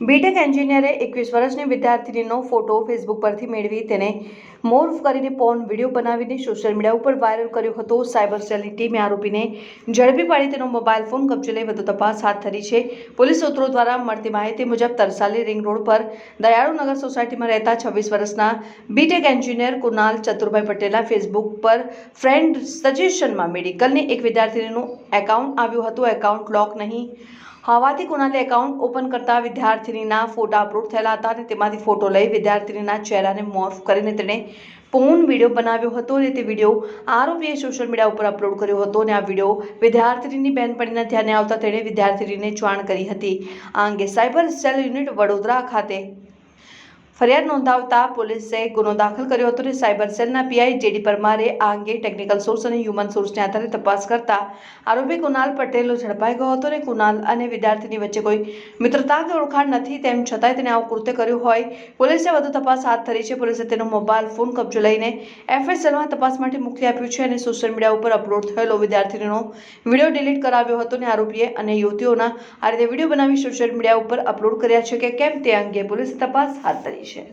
BTech એન્જિનિયરે એકવીસ વર્ષની વિદ્યાર્થીનીનો photo Facebook પરથી મેળવી તેને મોર્ફ કરીને પોર્ન વીડિયો બનાવીને સોશિયલ મીડિયા ઉપર વાયરલ કર્યો હતો. સાયબર સેલની ટીમે આરોપીને ઝડપી પાડી તેનો મોબાઈલ ફોન કબજે લઈ વધુ તપાસ હાથ ધરી છે. પોલીસ સૂત્રો દ્વારા મળતી માહિતી મુજબ તરસાલી રિંગ રોડ પર દયાળુનગર સોસાયટીમાં રહેતા છવ્વીસ વર્ષના B Tech engineer Kunal Chaturbhai Patel Facebook પર ફ્રેન્ડ સજેશનમાં મેડિકલની એક વિદ્યાર્થીનીનું એકાઉન્ટ આવ્યું હતું. એકાઉન્ટ લોક નહીં હોવાથી કુનાલે એકાઉન્ટ ઓપન કરતા વિદ્યાર્થીનીના ફોટા અપલોડ થયેલા હતા અને તેમાંથી ફોટો લઈ વિદ્યાર્થીનીના ચહેરાને મોર્ફ કરીને તેણે પોન વીડિયો બનાવ્યો હતો અને તે વીડિયો આરોપીએ સોશિયલ મીડિયા ઉપર અપલોડ કર્યો હતો અને આ વીડિયો વિદ્યાર્થીની બહેનપણીના ધ્યાને આવતા તેણે વિદ્યાર્થીનીને જાણ કરી હતી. આ અંગે સાયબર સેલ યુનિટ વડોદરા ખાતે ફરિયાદ નોંધાવતા પોલીસે ગુનો દાખલ કર્યો હતો અને સાયબર સેલના પીઆઈ જેડી પરમારે આ અંગે ટેકનિકલ સોર્સ અને હ્યુમન સોર્સને આધારે તપાસ કરતા આરોપી કુનાલ પટેલ ઝડપાઈ ગયો હતો અને કુનાલ અને વિદ્યાર્થીની વચ્ચે કોઈ મિત્રતા કે ઓળખાણ નથી, તેમ છતાંય તેને આવું કૃત્ય કર્યું હોય. પોલીસે વધુ તપાસ હાથ ધરી છે. પોલીસે તેનો મોબાઈલ ફોન કબજો લઈને એફએસએલમાં તપાસ માટે મોકલી આપ્યું છે અને સોશિયલ મીડિયા ઉપર અપલોડ થયેલો વિદ્યાર્થીનો વીડિયો ડિલીટ કરાવ્યો હતો અને આરોપીએ અને યુવતીઓના આ રીતે વીડિયો બનાવી સોશિયલ મીડિયા ઉપર અપલોડ કર્યા છે કે કેમ તે અંગે પોલીસે તપાસ હાથ ધરી છે.